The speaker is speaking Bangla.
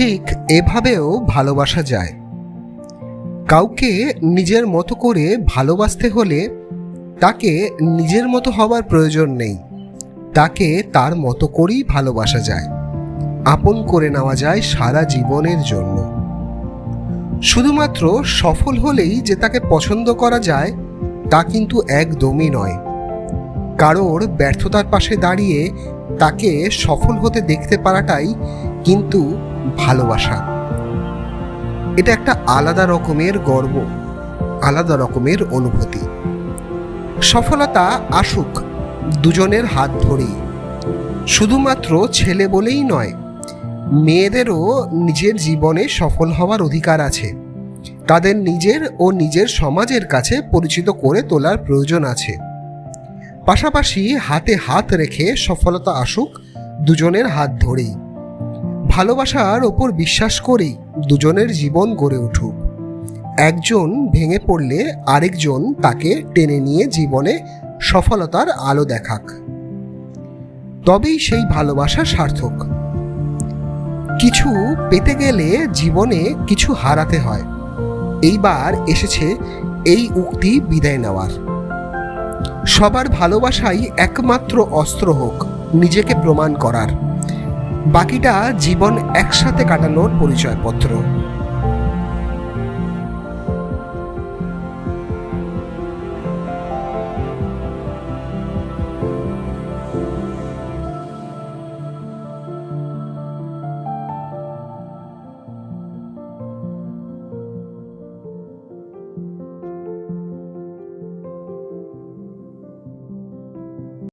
ঠিক এভাবেও ভালোবাসা যায়। কাউকে নিজের মতো করে ভালোবাসতে হলে তাকে নিজের মতো হবার প্রয়োজন নেই। তাকে তার মতো করেই ভালোবাসা যায়। আপন করে নেওয়া যায় সারা জীবনের জন্য। শুধুমাত্র সফল হলেই যে তাকে পছন্দ করা যায়, তা কিন্তু একদমই নয়। কারোর ব্যর্থতার পাশে দাঁড়িয়ে তাকে সফল হতে দেখতে পারাটাই কিন্তু ভালোবাসা। এটা একটা আলাদা রকমের গর্ব, আলাদা রকমের অনুভূতি। সফলতা আসুক দুজনের হাত ধরেই। শুধুমাত্র ছেলে বলেই নয়, মেয়েদেরও নিজের জীবনে সফল হওয়ার অধিকার আছে। তাদের নিজের ও নিজের সমাজের কাছে পরিচিত করে তোলার প্রয়োজন আছে। পাশাপাশি হাতে হাত রেখে সফলতা আসুক দুজনের হাত ধরেই। ভালোবাসার ওপর বিশ্বাস করেই দুজনের জীবন গড়ে উঠুক। একজন ভেঙে পড়লে আরেকজন তাকে টেনে নিয়ে জীবনে সফলতার আলো দেখাক। তবেই সেই ভালোবাসা সার্থক। কিছু পেতে গেলে জীবনে কিছু হারাতে হয়। এইবার এসেছে এই উক্তি বিদায় নেওয়ার। সবার ভালোবাসাই একমাত্র অস্ত্র হোক, নিজেকে প্রমাণ করার। বাকিটা জীবন একসাথে কাটানোর পরিচয়পত্র।